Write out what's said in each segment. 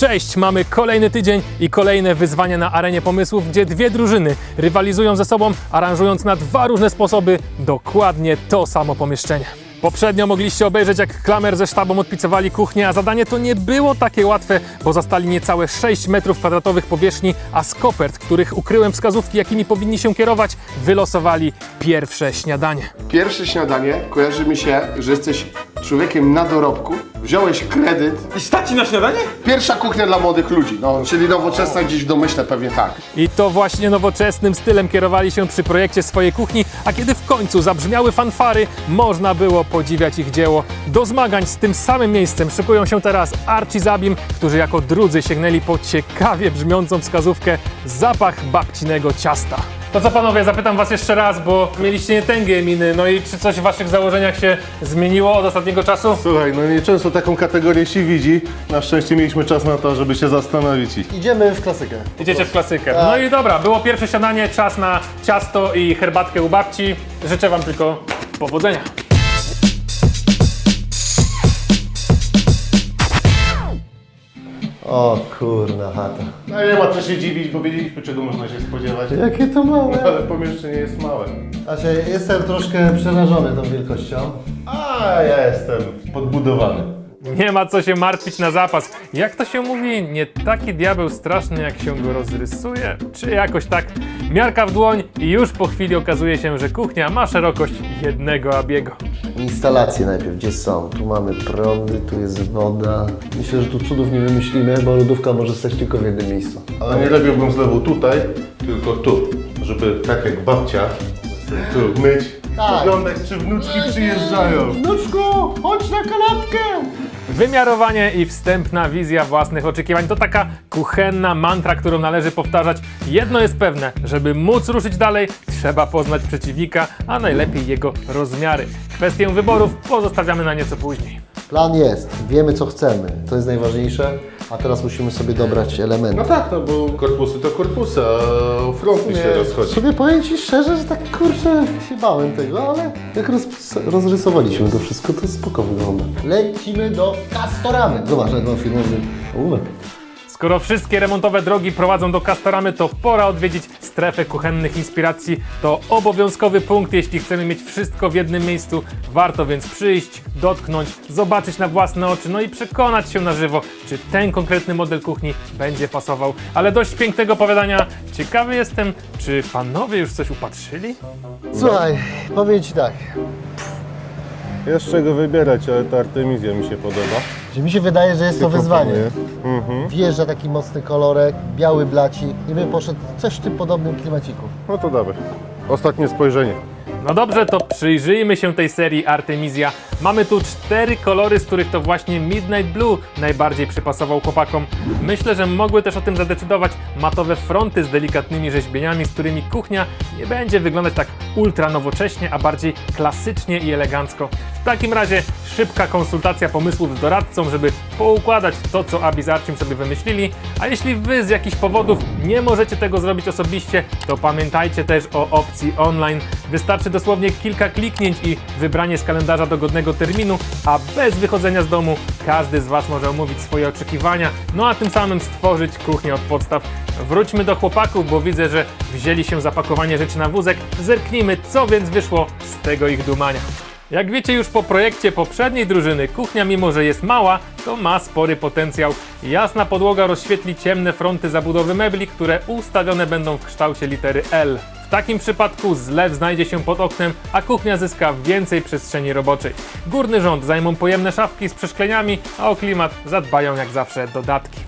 Cześć, mamy kolejny tydzień i kolejne wyzwania na arenie pomysłów, gdzie dwie drużyny rywalizują ze sobą, aranżując na dwa różne sposoby dokładnie to samo pomieszczenie. Poprzednio mogliście obejrzeć, jak Klamer ze sztabą odpicowali kuchnię, a zadanie to nie było takie łatwe, bo zastali niecałe 6 metrów kwadratowych powierzchni, a z kopert, których ukryłem wskazówki, jakimi powinni się kierować, wylosowali pierwsze śniadanie. Pierwsze śniadanie kojarzy mi się, że jesteś człowiekiem na dorobku, wziąłeś kredyt. I stać ci na śniadanie? Pierwsza kuchnia dla młodych ludzi, no, czyli nowoczesna gdzieś w domyśle pewnie tak. I to właśnie nowoczesnym stylem kierowali się przy projekcie swojej kuchni, a kiedy w końcu zabrzmiały fanfary, można było podziwiać ich dzieło. Do zmagań z tym samym miejscem szykują się teraz Archie Zabim, którzy jako drudzy sięgnęli po ciekawie brzmiącą wskazówkę zapach babcinego ciasta. To co panowie, zapytam was jeszcze raz, bo mieliście nietęgie miny, no i czy coś w waszych założeniach się zmieniło od ostatniego czasu? Słuchaj, no nieczęsto taką kategorię się widzi. Na szczęście mieliśmy czas na to, żeby się zastanowić. i- Idziemy w klasykę. Idziecie w klasykę. No i dobra, było pierwsze śniadanie, czas na ciasto i herbatkę u babci. Życzę wam tylko powodzenia. O kurna chata. No nie ma co się dziwić, bo wiedzieliśmy czego można się spodziewać. Jakie to małe. Ale pomieszczenie jest małe. Asia, jestem troszkę przerażony tą wielkością. A ja jestem podbudowany. Nie ma co się martwić na zapas. Jak to się mówi, nie taki diabeł straszny, jak się go rozrysuje? Czy jakoś tak? Miarka w dłoń i już po chwili okazuje się, że kuchnia ma szerokość jednego abiego. Instalacje najpierw, gdzie są? Tu mamy prądy, tu jest woda. Myślę, że tu cudów nie wymyślimy, bo lodówka może stać tylko w jednym miejscu. Ale nie lepiej bym zlewu tutaj, tylko tu. Żeby tak jak babcia, tu myć, Tak. oglądać czy wnuczki przyjeżdżają. Wnuczku, chodź na kanapkę! Wymiarowanie i wstępna wizja własnych oczekiwań to taka kuchenna mantra, którą należy powtarzać. Jedno jest pewne, żeby móc ruszyć dalej, trzeba poznać przeciwnika, a najlepiej jego rozmiary. Kwestię wyborów pozostawiamy na nieco później. Plan jest, wiemy co chcemy, to jest najważniejsze, a teraz musimy sobie dobrać elementy. No tak, no bo korpusy to korpusy, a fronty się rozchodzi. Sobie powiem Ci szczerze, że tak kurczę się bałem tego, ale jak roz, rozrysowaliśmy to wszystko, to spoko wygląda. Lecimy do Castoramy. Zobacz, jak mam filmowy ołówek. Skoro wszystkie remontowe drogi prowadzą do Castoramy, to pora odwiedzić strefę kuchennych inspiracji. To obowiązkowy punkt, jeśli chcemy mieć wszystko w jednym miejscu. Warto więc przyjść, dotknąć, zobaczyć na własne oczy, no i przekonać się na żywo, czy ten konkretny model kuchni będzie pasował. Ale dość pięknego opowiadania. Ciekawy jestem, czy panowie już coś upatrzyli? Słuchaj, powiem Ci tak, Jest czego wybierać, ale ta Artemizja mi się podoba. Że mi się wydaje, że jest to wyzwanie. Mhm. Wjeżdża taki mocny kolorek, biały blacik i bym poszedł coś w tym podobnym klimaciku. No to dawaj. Ostatnie spojrzenie. No dobrze, to przyjrzyjmy się tej serii Artemisia. Mamy tu cztery kolory, z których to właśnie Midnight Blue najbardziej przypasował chłopakom. Myślę, że mogły też o tym zadecydować matowe fronty z delikatnymi rzeźbieniami, z którymi kuchnia nie będzie wyglądać tak ultra nowocześnie, a bardziej klasycznie i elegancko. W takim razie szybka konsultacja pomysłów z doradcą, żeby poukładać to, co Abi z Archim sobie wymyślili. A jeśli wy z jakichś powodów nie możecie tego zrobić osobiście, to pamiętajcie też o opcji online. Wystarczy dosłownie kilka kliknięć i wybranie z kalendarza dogodnego terminu, a bez wychodzenia z domu każdy z Was może omówić swoje oczekiwania, no a tym samym stworzyć kuchnię od podstaw. Wróćmy do chłopaków, bo widzę, że wzięli się za pakowanie rzeczy na wózek. Zerknijmy, co więc wyszło z tego ich dumania. Jak wiecie już po projekcie poprzedniej drużyny, kuchnia mimo że jest mała, to ma spory potencjał. Jasna podłoga rozświetli ciemne fronty zabudowy mebli, które ustawione będą w kształcie litery L. W takim przypadku zlew znajdzie się pod oknem, a kuchnia zyska więcej przestrzeni roboczej. Górny rząd zajmą pojemne szafki z przeszkleniami, a o klimat zadbają jak zawsze dodatki.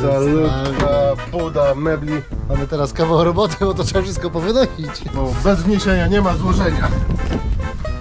Salutka, puda, mebli. Mamy teraz kawał roboty, bo to trzeba wszystko powynosić. Bo bez wniesienia nie ma złożenia.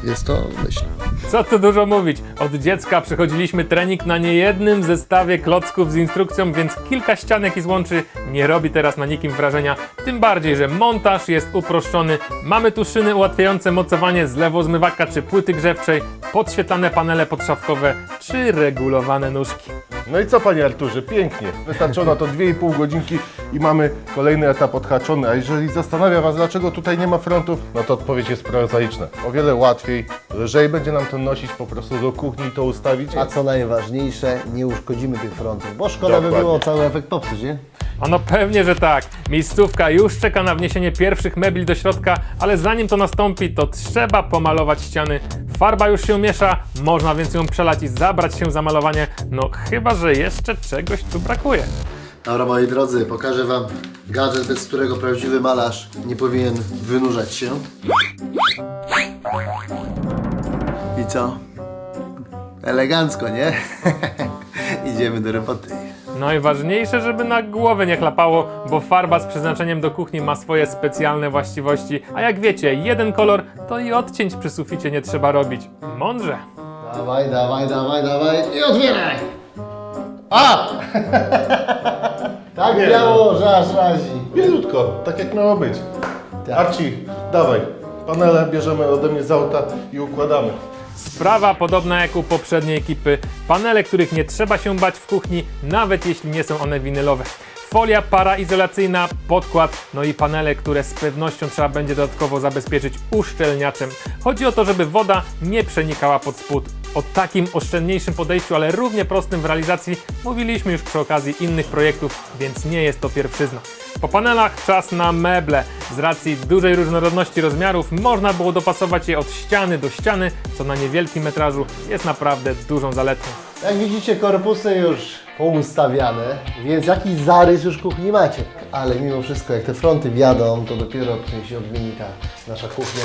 Jest to myśl. Co tu dużo mówić, od dziecka przechodziliśmy trening na niejednym zestawie klocków z instrukcją, więc kilka ścianek i złączy nie robi teraz na nikim wrażenia. Tym bardziej, że montaż jest uproszczony. Mamy tu szyny ułatwiające mocowanie z lewozmywaka czy płyty grzewczej, podświetlane panele podszafkowe czy regulowane nóżki. No i co panie Arturze, pięknie. Wystarczono to 2,5 godzinki i mamy kolejny etap odhaczony. A jeżeli zastanawia was, dlaczego tutaj nie ma frontów, no to odpowiedź jest prozaiczna. O wiele łatwiej, lżej będzie nam to nosić po prostu do kuchni i to ustawić. A co najważniejsze, nie uszkodzimy tych frontów, bo szkoda by Dokładnie. było cały efekt popsuć, nie? A no pewnie, że tak. Miejscówka już czeka na wniesienie pierwszych mebli do środka, ale zanim to nastąpi, to trzeba pomalować ściany. Farba już się miesza, można więc ją przelać i zabrać się za malowanie. No chyba, że jeszcze czegoś tu brakuje. Dobra, moi drodzy, pokażę Wam gadżet, bez którego prawdziwy malarz nie powinien wynurzać się. I co? Elegancko, nie? Idziemy do roboty. Najważniejsze, żeby na głowę nie chlapało, bo farba z przeznaczeniem do kuchni ma swoje specjalne właściwości. A jak wiecie, jeden kolor to i odcięć przy suficie nie trzeba robić. Mądrze. Dawaj, dawaj, dawaj, dawaj i otwieraj! A! tak biało, że aż razi. Bielutko, tak jak miało być. Tak. Arci, dawaj. Panele bierzemy ode mnie z auta i układamy. Sprawa podobna jak u poprzedniej ekipy. Panele, których nie trzeba się bać w kuchni, nawet jeśli nie są one winylowe. Folia paraizolacyjna, podkład, no i panele, które z pewnością trzeba będzie dodatkowo zabezpieczyć uszczelniaczem. Chodzi o to, żeby woda nie przenikała pod spód. O takim oszczędniejszym podejściu, ale równie prostym w realizacji mówiliśmy już przy okazji innych projektów, więc nie jest to pierwszyzna. Po panelach czas na meble. Z racji dużej różnorodności rozmiarów można było dopasować je od ściany do ściany, co na niewielkim metrażu jest naprawdę dużą zaletą. Jak widzicie, korpusy już poustawiane, więc jakiś zarys już kuchni macie. Ale mimo wszystko, jak te fronty wjadą, to dopiero się odmieni ta nasza kuchnia.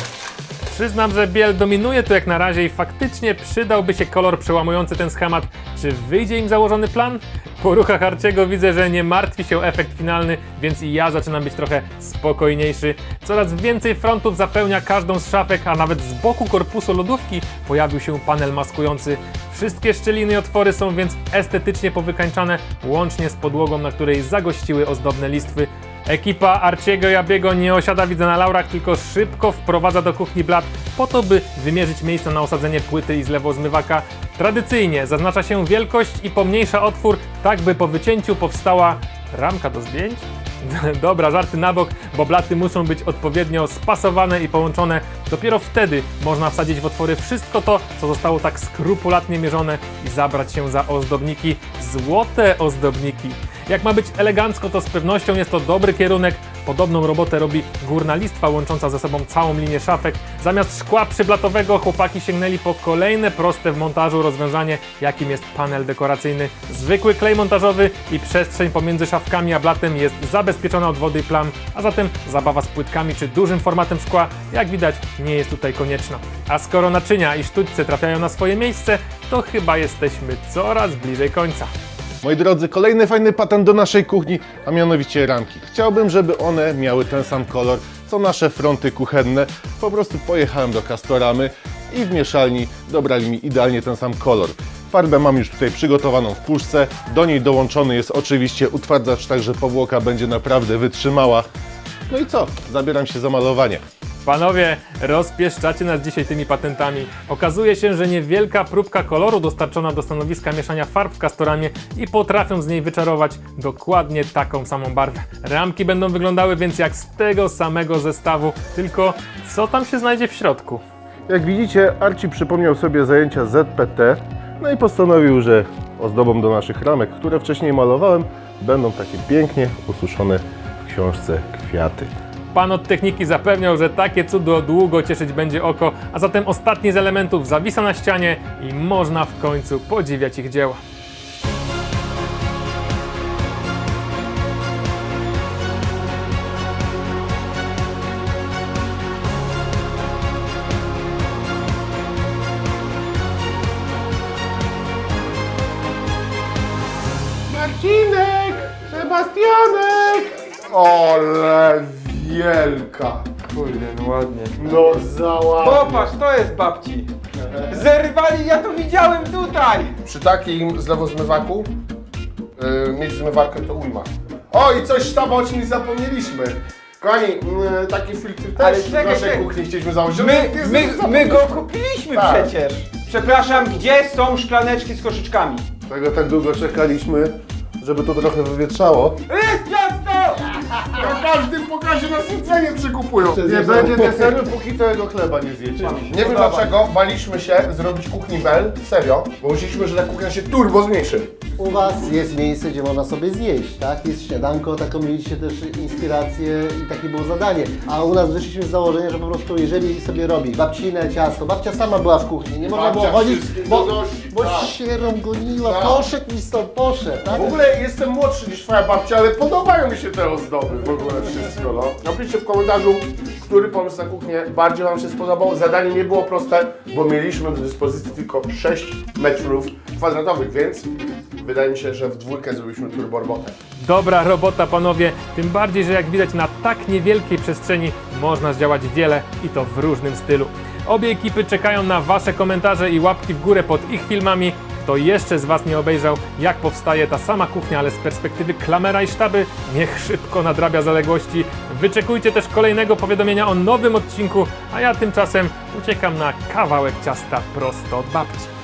Przyznam, że biel dominuje tu jak na razie i faktycznie przydałby się kolor przełamujący ten schemat. Czy wyjdzie im założony plan? Po ruchach Arciego widzę, że nie martwi się efekt finalny, więc i ja zaczynam być trochę spokojniejszy. Coraz więcej frontów zapełnia każdą z szafek, a nawet z boku korpusu lodówki pojawił się panel maskujący. Wszystkie szczeliny i otwory są więc estetycznie powykańczane, łącznie z podłogą, na której zagościły ozdobne listwy. Ekipa Arciego i Abiego nie osiada widzę na laurach, tylko szybko wprowadza do kuchni blat po to, by wymierzyć miejsce na osadzenie płyty i zlewozmywaka. Tradycyjnie zaznacza się wielkość i pomniejsza otwór, tak by po wycięciu powstała ramka do zdjęć. Dobra, żarty na bok, bo blaty muszą być odpowiednio spasowane i połączone. Dopiero wtedy można wsadzić w otwory wszystko to, co zostało tak skrupulatnie mierzone i zabrać się za ozdobniki. Złote ozdobniki. Jak ma być elegancko, to z pewnością jest to dobry kierunek. Podobną robotę robi górna listwa łącząca ze sobą całą linię szafek. Zamiast szkła przyblatowego chłopaki sięgnęli po kolejne proste w montażu rozwiązanie, jakim jest panel dekoracyjny. Zwykły klej montażowy i przestrzeń pomiędzy szafkami a blatem jest zabezpieczona od wody i plam, a zatem zabawa z płytkami czy dużym formatem szkła, jak widać, nie jest tutaj konieczna. A skoro naczynia i sztućce trafiają na swoje miejsce, to chyba jesteśmy coraz bliżej końca. Moi drodzy, kolejny fajny patent do naszej kuchni, a mianowicie ramki. Chciałbym, żeby one miały ten sam kolor, co nasze fronty kuchenne. Po prostu pojechałem do Castoramy i w mieszalni dobrali mi idealnie ten sam kolor. Farbę mam już tutaj przygotowaną w puszce, do niej dołączony jest oczywiście utwardzacz, tak że powłoka będzie naprawdę wytrzymała. No i co? Zabieram się za malowanie. Panowie, rozpieszczacie nas dzisiaj tymi patentami. Okazuje się, że niewielka próbka koloru dostarczona do stanowiska mieszania farb w Castoramie i potrafią z niej wyczarować dokładnie taką samą barwę. Ramki będą wyglądały więc jak z tego samego zestawu, tylko co tam się znajdzie w środku? Jak widzicie, Arci przypomniał sobie zajęcia ZPT, no i postanowił, że ozdobą do naszych ramek, które wcześniej malowałem, będą takie pięknie ususzone w książce kwiaty. Pan od techniki zapewniał, że takie cudo długo cieszyć będzie oko, a zatem ostatni z elementów zawisa na ścianie i można w końcu podziwiać ich dzieła. Marcinek! Sebastianek! Ole wielka. Kurde, no ładnie. No zała. Popatrz, to jest babci. Zerwali, ja to widziałem tutaj. Przy takim zlewozmywaku yy, mieć zmywarkę to ujma. O i coś tam o czymś zapomnieliśmy. Kochani, yy, taki filtr też Ale w czekaj, naszej czekaj. kuchni chcieliśmy założyć. My, my, my go kupiliśmy Tak. przecież. Przepraszam, gdzie są szklaneczki z koszyczkami? Tego tak długo czekaliśmy, żeby to trochę wywietrzało. Jest ciasto! Na każdym pokazie nas jedzenie przykupują. Nie będzie deseru, póki całego chleba nie zjecie. Nie wiem dlaczego baliśmy się zrobić kuchni Bell, serio, bo myśleliśmy, że ta kuchnia się turbo zmniejszy. U Was jest miejsce, gdzie można sobie zjeść, tak? Jest śniadanko, taką mieliście też inspirację i takie było zadanie. A u nas wyszliśmy z założenia, że po prostu jeżeli sobie robi babcinę ciasto, babcia sama była w kuchni, nie można Babcia było chodzić, bo, donosi, bo tak. się goniła, Tak. poszedł mi stąd, poszedł, tak? W ogóle jestem młodszy niż twoja babcia, ale podobają mi się te ozdoby w ogóle wszystko, no. Napiszcie w komentarzu, który pomysł na kuchnię bardziej wam się spodobał. Zadanie nie było proste, bo mieliśmy do dyspozycji tylko 6 metrów kwadratowych, więc wydaje mi się, że w dwójkę zrobiliśmy turbo robotę. Dobra robota, panowie. Tym bardziej, że jak widać na tak niewielkiej przestrzeni można zdziałać wiele i to w różnym stylu. Obie ekipy czekają na wasze komentarze i łapki w górę pod ich filmami. Kto jeszcze z was nie obejrzał, jak powstaje ta sama kuchnia, ale z perspektywy klamera i sztaby, niech szybko nadrabia zaległości. Wyczekujcie też kolejnego powiadomienia o nowym odcinku, a ja tymczasem uciekam na kawałek ciasta prosto od babci.